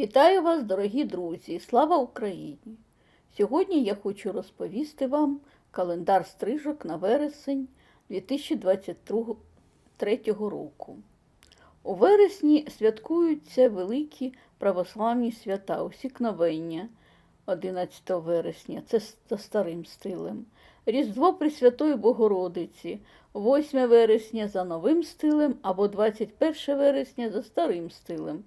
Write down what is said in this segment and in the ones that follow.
Вітаю вас, дорогі друзі! Слава Україні! Сьогодні я хочу розповісти вам календар стрижок на вересень 2023 року. У вересні святкуються великі православні свята, усікновення 11 вересня, це за старим стилем, Різдво Пресвятої Богородиці, 8 вересня за новим стилем або 21 вересня за старим стилем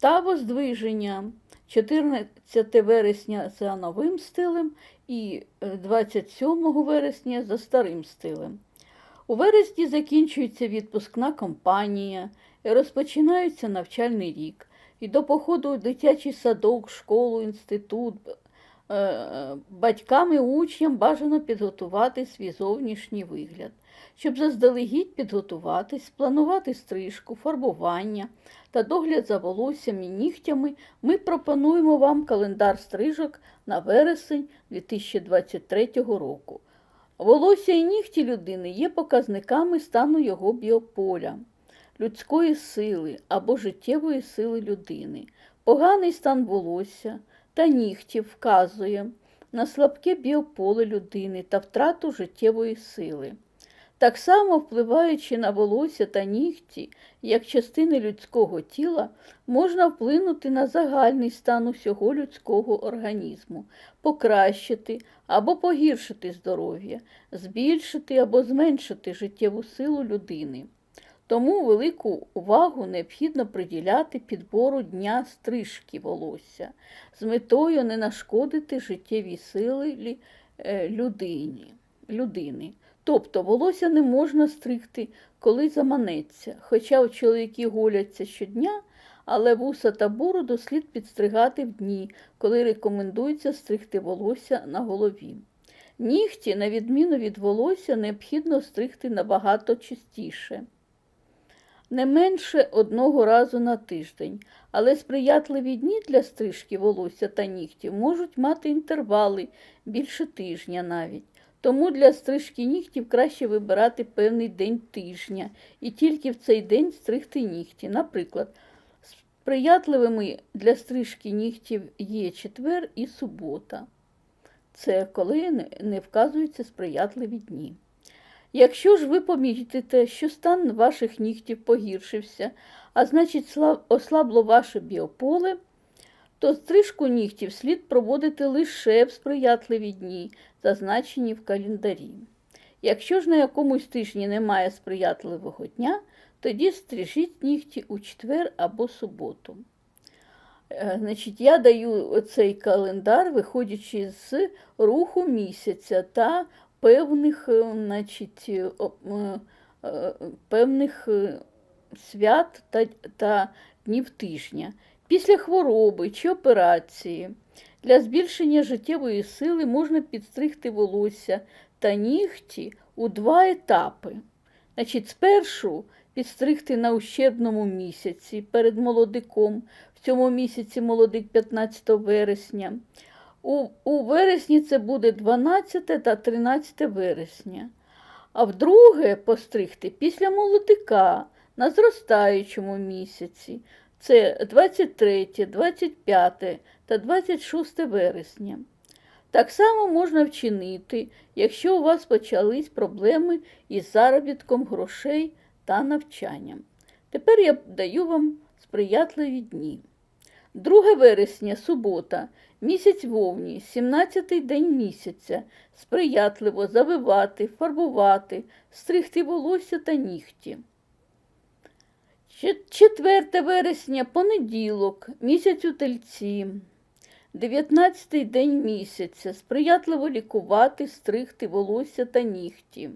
та Воздвиження 14 вересня за новим стилем і е, 27 вересня за старим стилем. У вересні закінчується відпускна кампанія, розпочинається навчальний рік. І до походу дитячий садок, школу, інститут е, е, батькам і учням бажано підготувати свій зовнішній вигляд, щоб заздалегідь підготуватись, спланувати стрижку, фарбування та догляд за волоссям і нігтями, ми пропонуємо вам календар стрижок на вересень 2023 року. Волосся і нігті людини є показниками стану його біополя, людської сили або життєвої сили людини. Поганий стан волосся та нігтів вказує на слабке біополе людини та втрату життєвої сили. Так само, впливаючи на волосся та нігті, як частини людського тіла, можна вплинути на загальний стан усього людського організму, покращити або погіршити здоров'я, збільшити або зменшити життєву силу людини. Тому велику увагу необхідно приділяти підбору дня стрижки волосся з метою не нашкодити життєвій силі е, людині. людини. Тобто волосся не можна стригти, коли заманеться, хоча у чоловіки голяться щодня, але вуса та бороду слід підстригати в дні, коли рекомендується стригти волосся на голові. Нігті, на відміну від волосся, необхідно стригти набагато частіше. Не менше одного разу на тиждень, але сприятливі дні для стрижки волосся та нігтів можуть мати інтервали більше тижня навіть. Тому для стрижки нігтів краще вибирати певний день тижня і тільки в цей день стригти нігті. Наприклад, сприятливими для стрижки нігтів є четвер і субота. Це коли не вказуються сприятливі дні. Якщо ж ви помітите, що стан ваших нігтів погіршився, а значить ослабло ваше біополе, то стрижку нігтів слід проводити лише в сприятливі дні, зазначені в календарі. Якщо ж на якомусь тижні немає сприятливого дня, тоді стрижіть нігті у четвер або суботу. Е, Значить, Я даю цей календар, виходячи з руху місяця та певних, е, значить, певних е, свят та, та днів тижня. Після хвороби чи операції для збільшення життєвої сили можна підстригти волосся та нігті у два етапи. Значить, Спершу підстригти на ущербному місяці перед молодиком, в цьому місяці молодик 15 вересня. У, у вересні це буде 12 та 13 вересня. А вдруге постригти після молодика на зростаючому місяці. Це 23, 25 та 26 вересня. Так само можна вчинити, якщо у вас почались проблеми із заробітком грошей та навчанням. Тепер я даю вам сприятливі дні. 2 вересня, субота, місяць вовні, 17-й день місяця, сприятливо завивати, фарбувати, стригти волосся та нігті. 4 вересня понеділок, місяць у тельці, 19-й день місяця, сприятливо лікувати, стригти волосся та нігті.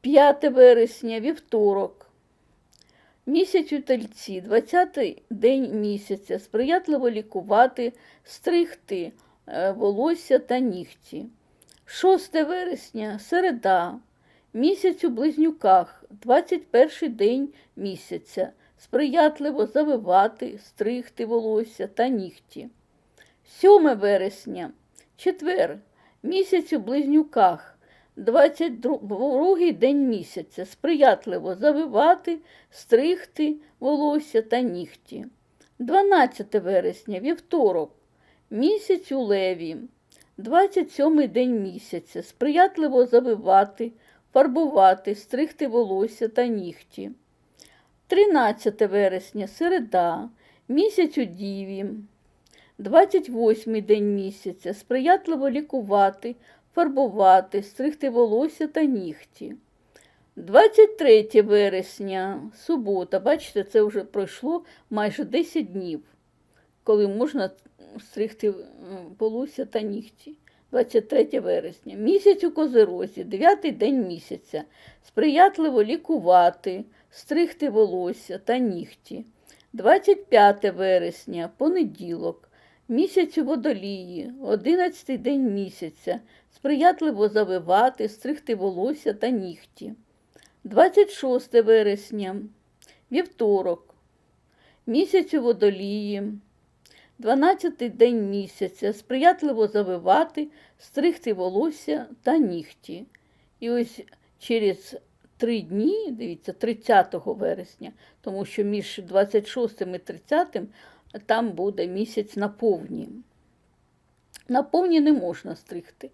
5 вересня, вівторок, місяць у тельці, 20-й день місяця, сприятливо лікувати, стригти е, волосся та нігті. 6 вересня, середа. Місяць у близнюках, 21 день місяця, сприятливо завивати, стригти волосся та нігті. 7 вересня, четвер, місяць у близнюках, 22 день місяця. Сприятливо завивати, стригти волосся та нігті. 12 вересня, вівторок, місяць у леві. 27 день місяця. Сприятливо завивати, фарбувати, стригти волосся та нігті. 13 вересня, середа, місяць у діві. 28 день місяця. Сприятливо лікувати, фарбувати, стригти волосся та нігті. 23 вересня, субота. Бачите, це вже пройшло майже 10 днів, коли можна стригти волосся та нігті. 23 вересня. Місяць у козирозі, 9 день місяця. Сприятливо лікувати, стригти волосся та нігті. 25 вересня, понеділок. Місяць у водолії, 11 день місяця. Сприятливо завивати, стригти волосся та нігті. 26 вересня, вівторок. Місяць у водолії, 12 день місяця. Сприятливо завивати, стригти волосся та нігті. І ось через три дні, дивіться, 30 вересня, тому що між 26 і 30 там буде місяць на повні. На повні не можна стригти.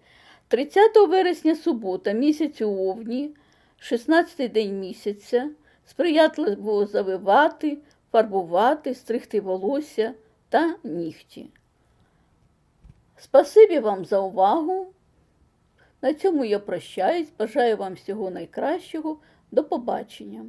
30 вересня субота, місяць у овні, 16 день місяця, сприятливо завивати, фарбувати, стригти волосся та нігті. Спасибі вам за увагу. На цьому я прощаюсь. Бажаю вам всього найкращого. До побачення.